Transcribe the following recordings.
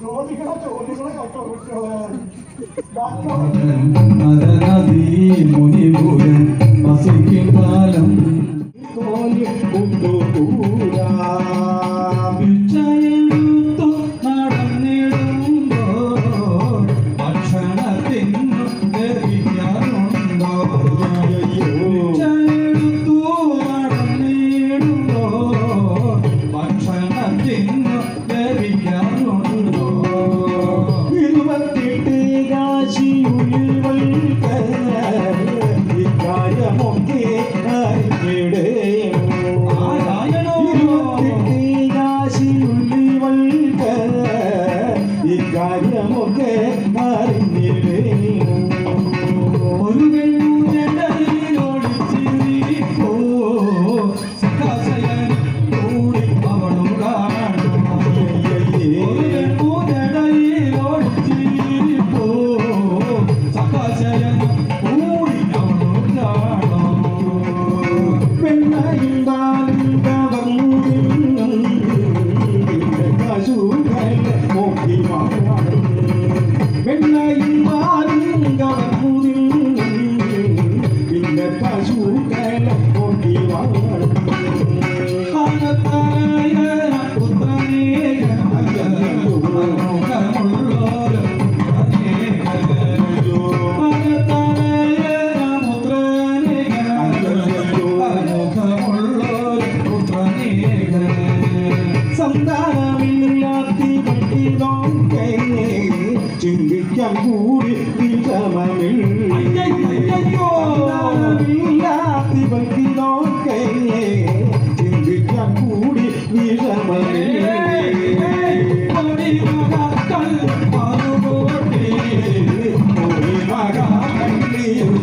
ചോദിക്കണ ചോദ്യങ്ങളൊക്കെ ചോദിച്ചോളാം മുനിപുരം വസിക്കും കാലം ಕಾರ್ಯಮೊಗೆ ಮಾರಿದ್ದೇವೆ ಒಂದು Thank you. പിന്നെ കാശുകൾ നോക്കി വാങ്ങും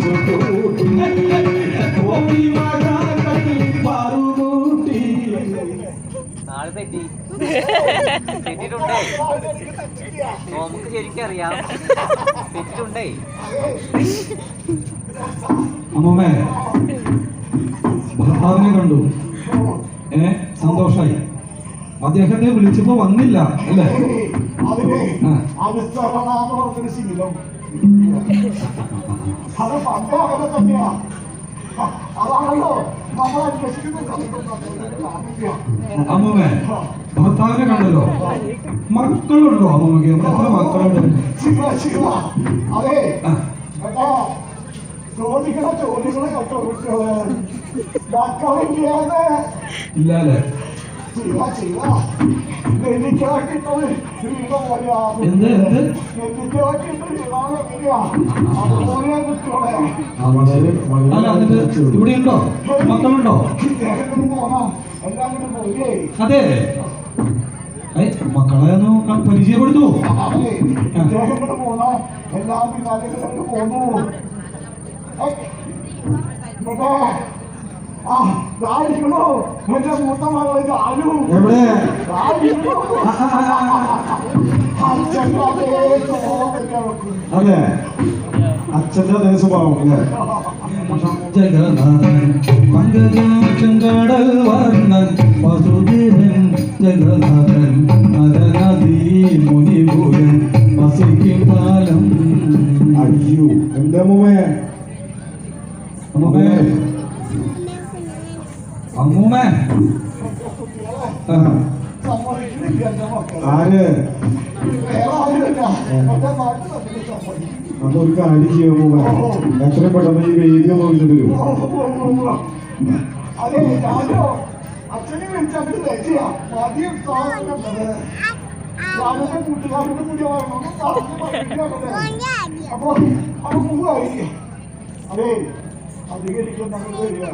ചുട്ടൂട്ടി കൂടി മക കണ്ണി പാറുകൂട്ടി ആൾ തെറ്റി തെറ്റിട്ടുണ്ടേ നമുക്ക് ശരിക്കും അറിയാം. തെറ്റിട്ടുണ്ടേ അമ്മമ്മേ ഭർത്താവിനെ കണ്ടു. ഏ സന്തോഷായി. അദ്ദേഹത്തെ വിളിച്ചപ്പോ വന്നില്ല അല്ലേ? അമ്മമ്മേ ഭർത്താവിനെ കണ്ടല്ലോ. മക്കളുണ്ടോ? അമ്മമ്മക്ക് എത്ര മക്കളുണ്ട്? ശിവ ശിവ. അതെ. ചോദിക്കണ എന്ത് എന്ത്? ഇവിടെ ഉണ്ടോ മക്കളുണ്ടോ? അതെ. മക്കളെ ഒന്ന് പരിചയപ്പെടുത്തു എവിടെ? അതെ. അച്ഛന്റെ അതേ സ്വഭാവം അല്ലേ? ജഗന്നാഥൻ പങ്കജാക്ഷങ്കടൽ വർണൻ വസുദേവൻ ജഗന്നാഥൻ നരനദീ മുനിപുരൻ വസിക്കും കാലം. അയ്യോ എന്റെ അമ്മൂമ്മേ. അമ്മൂമ്മേ. അമ്മൂമ്മേ. ആ, ആര് അതൊരു കാര്യം ചെയ്യും അമ്മൂമ്മ എത്രയും പെട്ടെന്ന് ഈ വേദി പോയിട്ട് വരും അതെ അധികരിക്കാൻ നമ്മൾ വരിക